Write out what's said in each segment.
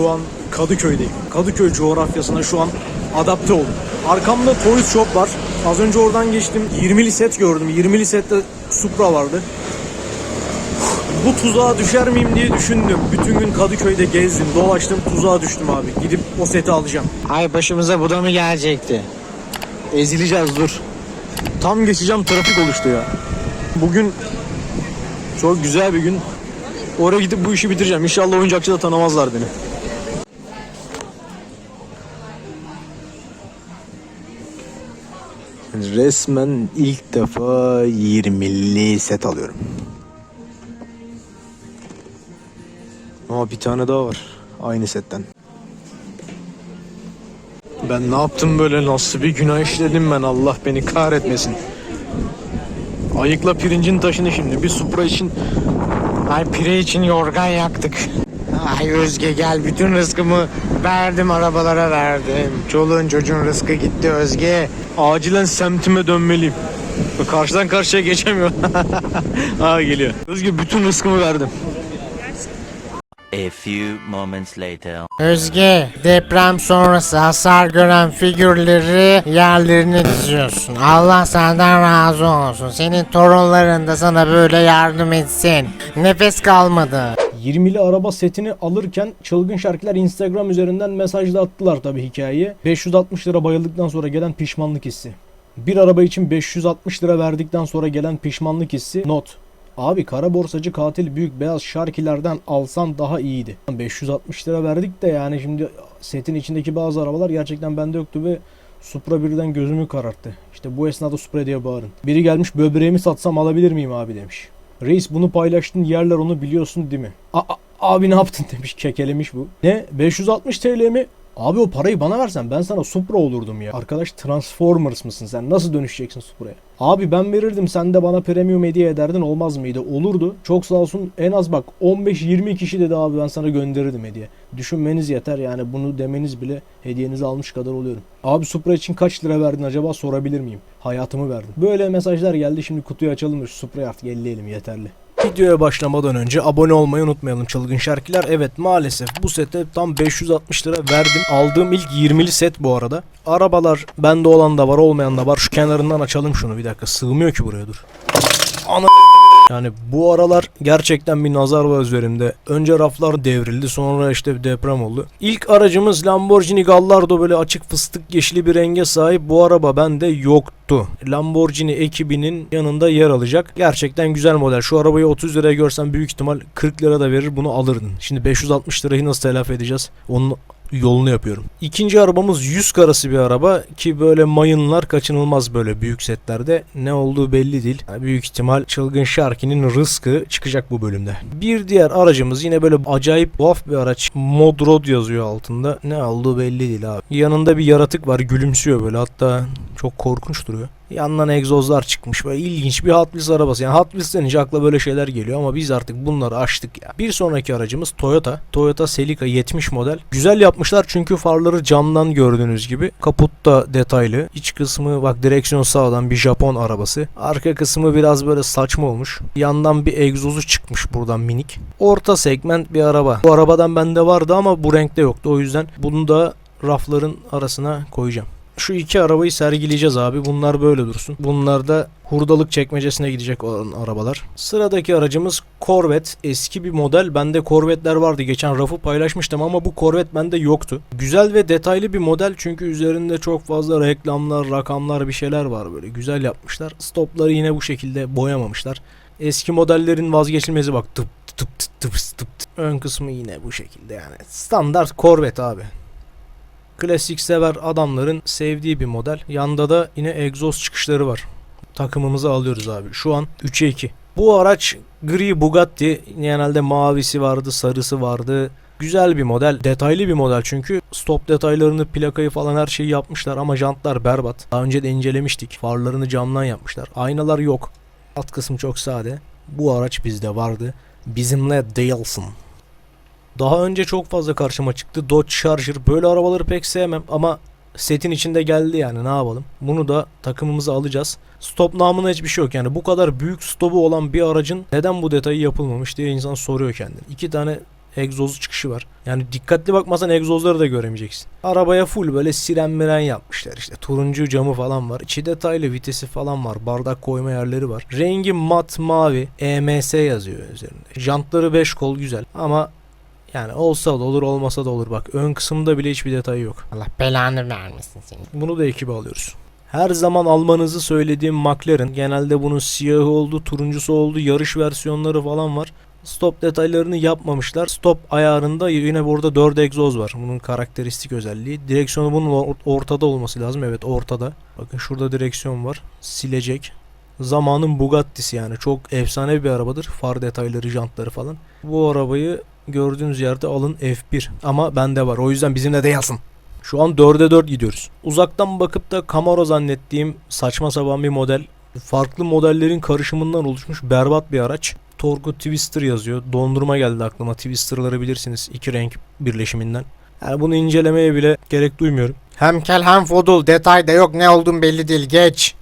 Şu an Kadıköy'deyim. Kadıköy coğrafyasına şu an adapte oldum. Arkamda Toys Shop var. Az önce oradan geçtim. 20'li set gördüm. 20'li sette Supra vardı. Bu tuzağa düşer miyim diye düşündüm. Bütün gün Kadıköy'de gezdim, dolaştım, tuzağa düştüm abi. Gidip o seti alacağım. Ay başımıza bu da mı gelecekti? Ezileceğiz dur. Tam geçeceğim trafik oluştu ya. Bugün çok güzel bir gün. Oraya gidip bu işi bitireceğim. İnşallah oyuncakçıda tanımazlar beni. Resmen ilk defa 20'li set alıyorum. Ama bir tane daha var. Aynı setten. Ben ne yaptım böyle nasıl bir günah işledim ben Allah beni kahretmesin. Ayıkla pirincin taşını şimdi bir supra için Ay pire için yorgan yaktık. Ay Özge gel bütün rızkımı verdim arabalara verdim. Çoluğun çocuğun rızkı gitti Özge. acilen semtime dönmeliyim. Karşıdan karşıya geçemiyorum. ha geliyor. Özgür bütün rızkımı verdim. A few moments later. Özge deprem sonrası hasar gören figürleri yerlerine diziyorsun. Allah senden razı olsun. Senin torunların da sana böyle yardım etsin. Nefes kalmadı. 20'li araba setini alırken çılgın şarkılar Instagram üzerinden mesajla attılar tabii hikayeyi. 560 lira bayıldıktan sonra gelen pişmanlık hissi. Bir araba için 560 lira verdikten sonra gelen pişmanlık hissi. Not. Abi kara borsacı katil büyük beyaz şarkilerden alsan daha iyiydi. 560 lira verdik de yani şimdi setin içindeki bazı arabalar gerçekten bende yoktu ve Supra birden gözümü kararttı. İşte bu esnada Supra diye bağırın. Biri gelmiş böbreğimi satsam alabilir miyim abi demiş. Reis bunu paylaştın yerler onu biliyorsun değil mi? A- abi ne yaptın demiş kekelemiş bu. Ne 560 TL mi? Abi o parayı bana versen ben sana Supra olurdum ya. Arkadaş Transformers mısın sen? Nasıl dönüşeceksin Supra'ya? Abi ben verirdim sen de bana premium hediye ederdin olmaz mıydı? Olurdu. Çok sağ olsun en az bak 15-20 kişi dedi abi ben sana gönderirdim hediye. Düşünmeniz yeter yani bunu demeniz bile hediyenizi almış kadar oluyorum. Abi Supra için kaç lira verdin acaba sorabilir miyim? Hayatımı verdim. Böyle mesajlar geldi şimdi kutuyu açalım şu Supra'yı artık elleyelim yeterli. Videoya başlamadan önce abone olmayı unutmayalım çılgın şarkılar. Evet maalesef bu sete tam 560 lira verdim. Aldığım ilk 20'li set bu arada. Arabalar bende olan da var olmayan da var. Şu kenarından açalım şunu bir dakika. Sığmıyor ki buraya dur. Ana yani bu aralar gerçekten bir nazar var üzerimde. Önce raflar devrildi sonra işte bir deprem oldu. İlk aracımız Lamborghini Gallardo böyle açık fıstık yeşili bir renge sahip. Bu araba bende yoktu. Lamborghini ekibinin yanında yer alacak. Gerçekten güzel model. Şu arabayı 30 liraya görsen büyük ihtimal 40 lira da verir bunu alırdın. Şimdi 560 lirayı nasıl telafi edeceğiz? Onun yolunu yapıyorum. İkinci arabamız 100 karası bir araba ki böyle mayınlar kaçınılmaz böyle büyük setlerde. Ne olduğu belli değil. Yani büyük ihtimal çılgın Sharky'nin rızkı çıkacak bu bölümde. Bir diğer aracımız yine böyle acayip tuhaf bir araç. Mod Road yazıyor altında. Ne olduğu belli değil abi. Yanında bir yaratık var gülümsüyor böyle hatta çok korkunç duruyor. Yandan egzozlar çıkmış böyle ilginç bir Hot Wheels arabası. Yani Hot Wheels denince akla böyle şeyler geliyor ama biz artık bunları aştık ya. Bir sonraki aracımız Toyota. Toyota Celica 70 model. Güzel yapmışlar çünkü farları camdan gördüğünüz gibi. Kaput da detaylı. İç kısmı bak direksiyon sağdan bir Japon arabası. Arka kısmı biraz böyle saçma olmuş. Yandan bir egzozu çıkmış buradan minik. Orta segment bir araba. Bu arabadan bende vardı ama bu renkte yoktu. O yüzden bunu da rafların arasına koyacağım. Şu iki arabayı sergileyeceğiz abi. Bunlar böyle dursun. Bunlar da hurdalık çekmecesine gidecek olan arabalar. Sıradaki aracımız Corvette. Eski bir model. Bende Corvette'ler vardı. Geçen rafı paylaşmıştım ama bu Corvette bende yoktu. Güzel ve detaylı bir model çünkü üzerinde çok fazla reklamlar, rakamlar bir şeyler var böyle. Güzel yapmışlar. Stopları yine bu şekilde boyamamışlar. Eski modellerin vazgeçilmezi bak tıp tıp tıp tıp tıp. Ön kısmı yine bu şekilde yani. Standart Corvette abi. Klasik sever adamların sevdiği bir model. Yanda da yine egzoz çıkışları var. Takımımızı alıyoruz abi. Şu an 3'e 2. Bu araç gri Bugatti. Genelde mavisi vardı, sarısı vardı. Güzel bir model. Detaylı bir model çünkü. Stop detaylarını, plakayı falan her şeyi yapmışlar ama jantlar berbat. Daha önce de incelemiştik. Farlarını camdan yapmışlar. Aynalar yok. Alt kısmı çok sade. Bu araç bizde vardı. Bizimle değilsin. Daha önce çok fazla karşıma çıktı. Dodge Charger. Böyle arabaları pek sevmem ama setin içinde geldi yani ne yapalım. Bunu da takımımıza alacağız. Stop namına hiçbir şey yok yani bu kadar büyük stopu olan bir aracın neden bu detayı yapılmamış diye insan soruyor kendine. İki tane egzozu çıkışı var. Yani dikkatli bakmasan egzozları da göremeyeceksin. Arabaya full böyle siren miren yapmışlar işte. Turuncu camı falan var. İçi detaylı vitesi falan var. Bardak koyma yerleri var. Rengi mat mavi. EMS yazıyor üzerinde. Jantları 5 kol güzel. Ama yani olsa da olur olmasa da olur. Bak ön kısımda bile hiçbir detay yok. Allah belanı vermesin seni. Bunu da ekibe alıyoruz. Her zaman almanızı söylediğim McLaren. Genelde bunun siyahı oldu, turuncusu oldu, yarış versiyonları falan var. Stop detaylarını yapmamışlar. Stop ayarında yine burada 4 egzoz var. Bunun karakteristik özelliği. Direksiyonu bunun or- ortada olması lazım. Evet ortada. Bakın şurada direksiyon var. Silecek. Zamanın Bugatti'si yani. Çok efsane bir arabadır. Far detayları, jantları falan. Bu arabayı gördüğünüz yerde alın F1. Ama bende var. O yüzden bizimle de yazın. Şu an 4'e 4 gidiyoruz. Uzaktan bakıp da Camaro zannettiğim saçma sapan bir model. Farklı modellerin karışımından oluşmuş berbat bir araç. Torku Twister yazıyor. Dondurma geldi aklıma. Twister'ları bilirsiniz. iki renk birleşiminden. Yani bunu incelemeye bile gerek duymuyorum. Hem kel hem fodul detay da yok ne olduğun belli değil geç.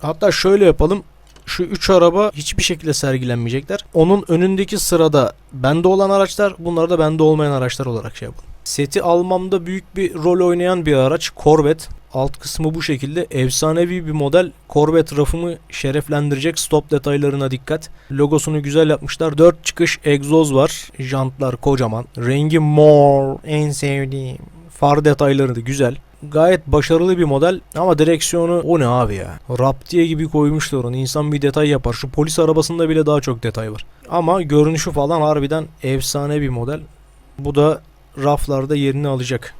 Hatta şöyle yapalım. Şu üç araba hiçbir şekilde sergilenmeyecekler. Onun önündeki sırada bende olan araçlar, bunlar da bende olmayan araçlar olarak şey yapalım. Seti almamda büyük bir rol oynayan bir araç Corvette. Alt kısmı bu şekilde. Efsanevi bir model. Corvette rafımı şereflendirecek. Stop detaylarına dikkat. Logosunu güzel yapmışlar. 4 çıkış egzoz var. Jantlar kocaman. Rengi mor. En sevdiğim. Far detayları da güzel. Gayet başarılı bir model ama direksiyonu o ne abi ya. Raptiye gibi koymuşlar onu. İnsan bir detay yapar. Şu polis arabasında bile daha çok detay var. Ama görünüşü falan harbiden efsane bir model. Bu da raflarda yerini alacak.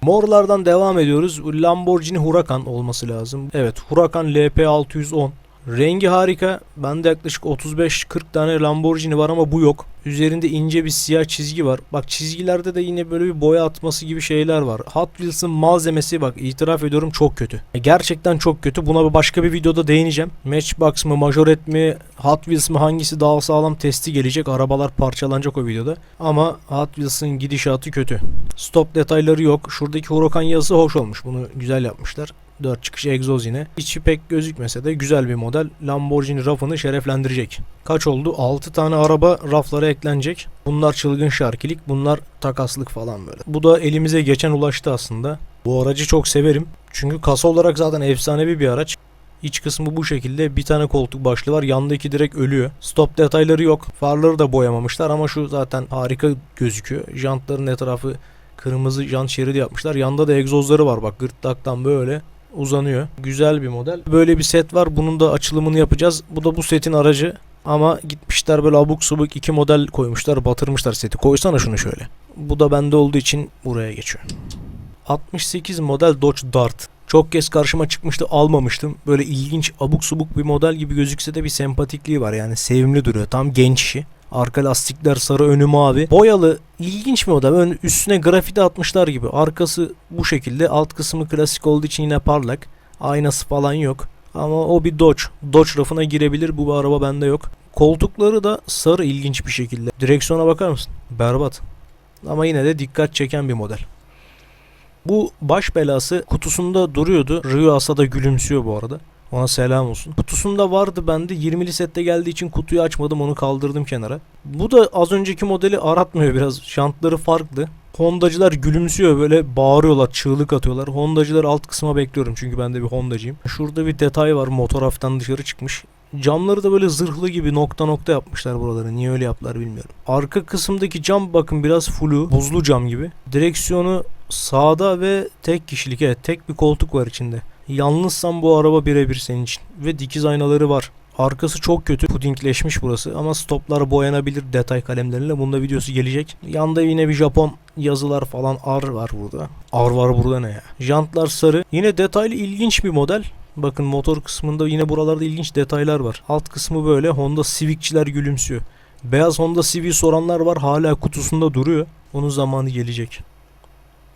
Morlardan devam ediyoruz. Lamborghini Huracan olması lazım. Evet Huracan LP610. Rengi harika. Bende yaklaşık 35-40 tane Lamborghini var ama bu yok. Üzerinde ince bir siyah çizgi var. Bak çizgilerde de yine böyle bir boya atması gibi şeyler var. Hot Wheels'ın malzemesi bak itiraf ediyorum çok kötü. E, Gerçekten çok kötü. Buna başka bir videoda değineceğim. Matchbox mı, Majoret mi, Hot Wheels mi hangisi daha sağlam testi gelecek. Arabalar parçalanacak o videoda. Ama Hot Wheels'ın gidişatı kötü. Stop detayları yok. Şuradaki Huracan yazısı hoş olmuş. Bunu güzel yapmışlar. 4 çıkış egzoz yine. İçi pek gözükmese de güzel bir model. Lamborghini rafını şereflendirecek. Kaç oldu? 6 tane araba raflara eklenecek. Bunlar çılgın şarkilik. Bunlar takaslık falan böyle. Bu da elimize geçen ulaştı aslında. Bu aracı çok severim. Çünkü kasa olarak zaten efsanevi bir araç. İç kısmı bu şekilde bir tane koltuk başlığı var. Yandaki direkt ölüyor. Stop detayları yok. Farları da boyamamışlar ama şu zaten harika gözüküyor. Jantların etrafı kırmızı jant şeridi yapmışlar. Yanda da egzozları var bak gırtlaktan böyle uzanıyor. Güzel bir model. Böyle bir set var. Bunun da açılımını yapacağız. Bu da bu setin aracı. Ama gitmişler böyle abuk subuk iki model koymuşlar. Batırmışlar seti. Koysana şunu şöyle. Bu da bende olduğu için buraya geçiyor. 68 model Dodge Dart. Çok kez karşıma çıkmıştı almamıştım. Böyle ilginç abuk subuk bir model gibi gözükse de bir sempatikliği var yani sevimli duruyor. Tam genç işi. Arka lastikler sarı önü mavi. Boyalı ilginç bir model. Ön, üstüne grafiti atmışlar gibi. Arkası bu şekilde. Alt kısmı klasik olduğu için yine parlak. Aynası falan yok. Ama o bir Dodge. Dodge rafına girebilir. Bu araba bende yok. Koltukları da sarı ilginç bir şekilde. Direksiyona bakar mısın? Berbat. Ama yine de dikkat çeken bir model. Bu baş belası kutusunda duruyordu. Rio Asa da gülümsüyor bu arada. Ona selam olsun. Kutusunda vardı bende. 20'li sette geldiği için kutuyu açmadım onu kaldırdım kenara. Bu da az önceki modeli aratmıyor biraz. Şantları farklı. Hondacılar gülümsüyor böyle bağırıyorlar çığlık atıyorlar. Hondacılar alt kısma bekliyorum çünkü ben de bir Hondacıyım. Şurada bir detay var motor hafiften dışarı çıkmış. Camları da böyle zırhlı gibi nokta nokta yapmışlar buraları. Niye öyle yaptılar bilmiyorum. Arka kısımdaki cam bakın biraz flu. Buzlu cam gibi. Direksiyonu sağda ve tek kişilik. Evet tek bir koltuk var içinde. Yalnızsan bu araba birebir senin için. Ve dikiz aynaları var. Arkası çok kötü. Pudingleşmiş burası ama stoplar boyanabilir detay kalemleriyle. Bunda videosu gelecek. Yanda yine bir Japon yazılar falan ar var burada. Ar var burada ne ya? Jantlar sarı. Yine detaylı ilginç bir model. Bakın motor kısmında yine buralarda ilginç detaylar var. Alt kısmı böyle Honda Civic'çiler gülümsüyor. Beyaz Honda Civic soranlar var hala kutusunda duruyor. Onun zamanı gelecek.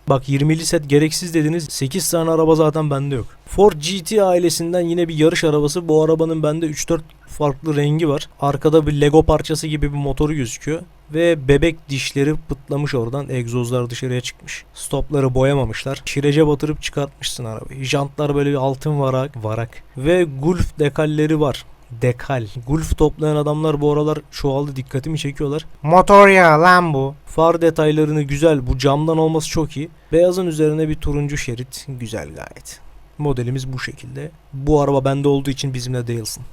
Bak 20'li set gereksiz dediniz. 8 tane araba zaten bende yok. Ford GT ailesinden yine bir yarış arabası. Bu arabanın bende 3-4 farklı rengi var. Arkada bir Lego parçası gibi bir motoru gözüküyor. Ve bebek dişleri pıtlamış oradan. Egzozlar dışarıya çıkmış. Stopları boyamamışlar. Şirece batırıp çıkartmışsın arabayı. Jantlar böyle bir altın varak. varak. Ve Gulf dekalleri var. Dekal. Gulf toplayan adamlar bu aralar çoğaldı dikkatimi çekiyorlar. Motor yağı lan bu. Far detaylarını güzel. Bu camdan olması çok iyi. Beyazın üzerine bir turuncu şerit. Güzel gayet. Modelimiz bu şekilde. Bu araba bende olduğu için bizimle değilsin.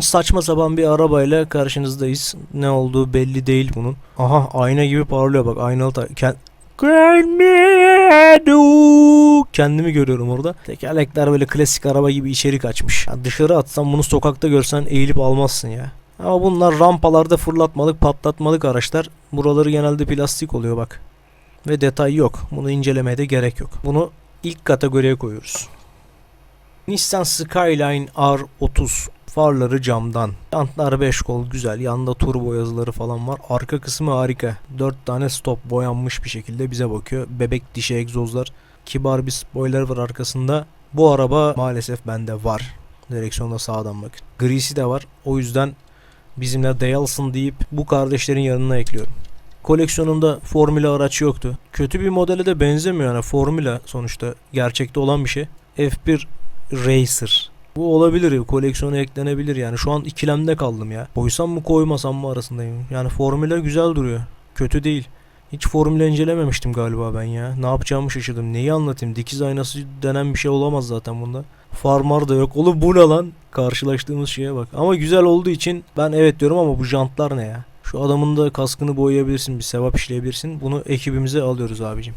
Saçma sapan bir arabayla karşınızdayız. Ne olduğu belli değil bunun. Aha ayna gibi parlıyor bak aynalı ta- Kend- Gelmedu. Kendimi görüyorum orada. Tekerlekler böyle klasik araba gibi içerik açmış. Ya dışarı atsam bunu sokakta görsen eğilip almazsın ya. Ama bunlar rampalarda fırlatmalık patlatmalık araçlar. Buraları genelde plastik oluyor bak. Ve detay yok. Bunu incelemeye de gerek yok. Bunu ilk kategoriye koyuyoruz. Nissan Skyline R30 farları camdan. Jantlar 5 kol güzel. Yanında turbo yazıları falan var. Arka kısmı harika. 4 tane stop boyanmış bir şekilde bize bakıyor. Bebek dişi egzozlar. Kibar bir spoiler var arkasında. Bu araba maalesef bende var. Direksiyonda sağdan bakın. Grisi de var. O yüzden bizimle değilsin deyip bu kardeşlerin yanına ekliyorum. Koleksiyonumda formüla araç yoktu. Kötü bir modele de benzemiyor yani formüla sonuçta gerçekte olan bir şey. F1 Racer. Bu olabilir koleksiyona eklenebilir yani şu an ikilemde kaldım ya. Koysam mı koymasam mı arasındayım. Yani formüla güzel duruyor. Kötü değil. Hiç formüle incelememiştim galiba ben ya. Ne yapacağımı şaşırdım. Neyi anlatayım? Dikiz aynası denen bir şey olamaz zaten bunda. Farmar da yok. Oğlum bu ne lan? Karşılaştığımız şeye bak. Ama güzel olduğu için ben evet diyorum ama bu jantlar ne ya? Şu adamın da kaskını boyayabilirsin. Bir sevap işleyebilirsin. Bunu ekibimize alıyoruz abicim.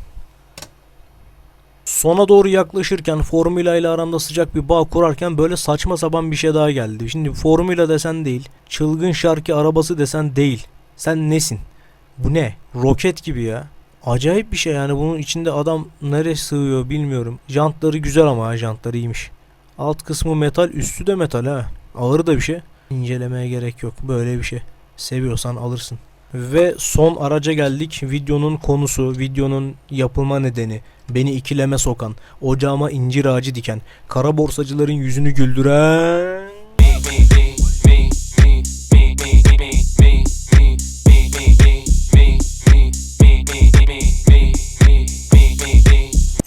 Sona doğru yaklaşırken Formula ile aramda sıcak bir bağ kurarken böyle saçma sapan bir şey daha geldi. Şimdi Formula desen değil, çılgın şarkı arabası desen değil. Sen nesin? Bu ne? Roket gibi ya. Acayip bir şey yani bunun içinde adam nereye sığıyor bilmiyorum. Jantları güzel ama ha, jantları iyiymiş. Alt kısmı metal, üstü de metal ha. Ağır da bir şey. İncelemeye gerek yok. Böyle bir şey. Seviyorsan alırsın. Ve son araca geldik. Videonun konusu, videonun yapılma nedeni, beni ikileme sokan, ocağıma incir ağacı diken, kara borsacıların yüzünü güldüren...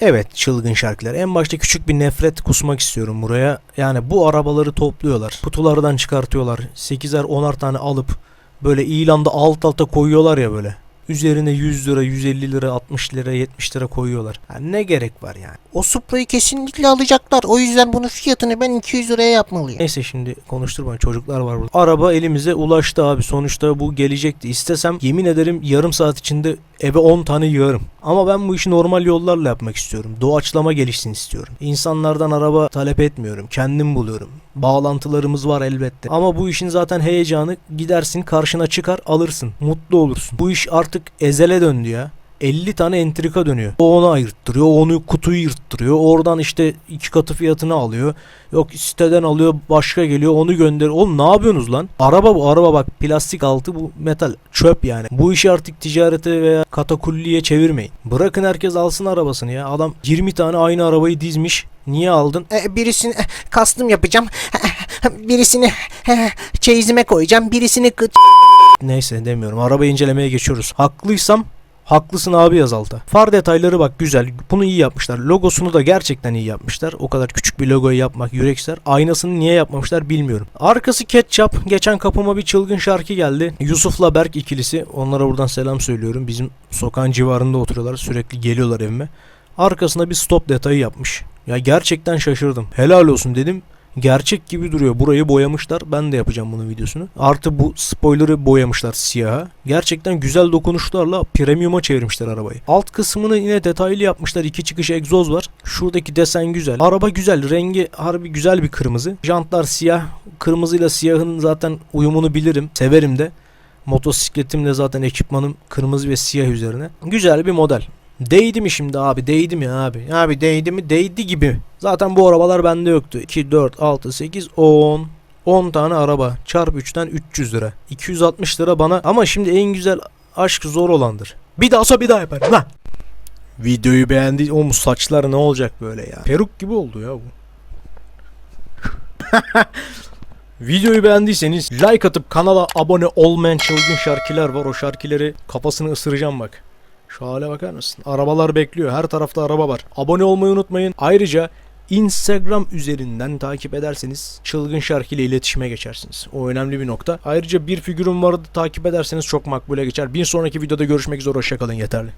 Evet çılgın şarkılar. En başta küçük bir nefret kusmak istiyorum buraya. Yani bu arabaları topluyorlar. Kutulardan çıkartıyorlar. 8'er 10'ar tane alıp böyle ilanda alt alta koyuyorlar ya böyle. Üzerine 100 lira, 150 lira, 60 lira, 70 lira koyuyorlar. Ya ne gerek var yani? O Supra'yı kesinlikle alacaklar. O yüzden bunun fiyatını ben 200 liraya yapmalıyım. Neyse şimdi konuşturmayın çocuklar var burada. Araba elimize ulaştı abi. Sonuçta bu gelecekti. İstesem yemin ederim yarım saat içinde eve 10 tane yığarım. Ama ben bu işi normal yollarla yapmak istiyorum. Doğaçlama gelişsin istiyorum. İnsanlardan araba talep etmiyorum. Kendim buluyorum. Bağlantılarımız var elbette. Ama bu işin zaten heyecanı gidersin karşına çıkar alırsın. Mutlu olursun. Bu iş artık ezele döndü ya. 50 tane entrika dönüyor. O onu ayırttırıyor, onu kutuyu yırttırıyor. Oradan işte iki katı fiyatını alıyor. Yok siteden alıyor, başka geliyor, onu gönderiyor. Oğlum ne yapıyorsunuz lan? Araba bu, araba bak plastik altı bu metal. Çöp yani. Bu işi artık ticarete veya katakulliye çevirmeyin. Bırakın herkes alsın arabasını ya. Adam 20 tane aynı arabayı dizmiş. Niye aldın? Ee, birisini eh, kastım yapacağım. Birisini eh, çeyizime koyacağım. Birisini kıt Neyse demiyorum. Araba incelemeye geçiyoruz. Haklıysam Haklısın abi yaz alta. Far detayları bak güzel. Bunu iyi yapmışlar. Logosunu da gerçekten iyi yapmışlar. O kadar küçük bir logoyu yapmak yürekser. Aynasını niye yapmamışlar bilmiyorum. Arkası ketçap. Geçen kapıma bir çılgın şarkı geldi. Yusuf'la Berk ikilisi. Onlara buradan selam söylüyorum. Bizim sokağın civarında oturuyorlar. Sürekli geliyorlar evime. Arkasına bir stop detayı yapmış. Ya gerçekten şaşırdım. Helal olsun dedim. Gerçek gibi duruyor. Burayı boyamışlar. Ben de yapacağım bunun videosunu. Artı bu spoiler'ı boyamışlar siyaha. Gerçekten güzel dokunuşlarla premium'a çevirmişler arabayı. Alt kısmını yine detaylı yapmışlar. İki çıkış egzoz var. Şuradaki desen güzel. Araba güzel. Rengi harbi güzel bir kırmızı. Jantlar siyah. Kırmızıyla siyahın zaten uyumunu bilirim. Severim de. Motosikletimle zaten ekipmanım kırmızı ve siyah üzerine. Güzel bir model. Değdi mi şimdi abi? Değdi mi abi? Abi değdi mi? Değdi gibi. Zaten bu arabalar bende yoktu. 2, 4, 6, 8, 10. 10 tane araba. Çarp 3'ten 300 lira. 260 lira bana. Ama şimdi en güzel aşk zor olandır. Bir daha olsa bir daha yaparım lan. Videoyu beğendi. O saçlar ne olacak böyle ya? Peruk gibi oldu ya bu. Videoyu beğendiyseniz like atıp kanala abone olmayan çılgın şarkılar var. O şarkıları kafasını ısıracağım bak. Şu hale bakar mısın? Arabalar bekliyor. Her tarafta araba var. Abone olmayı unutmayın. Ayrıca Instagram üzerinden takip ederseniz çılgın şarkı ile iletişime geçersiniz. O önemli bir nokta. Ayrıca bir figürüm vardı takip ederseniz çok makbule geçer. Bir sonraki videoda görüşmek üzere hoşçakalın yeterli.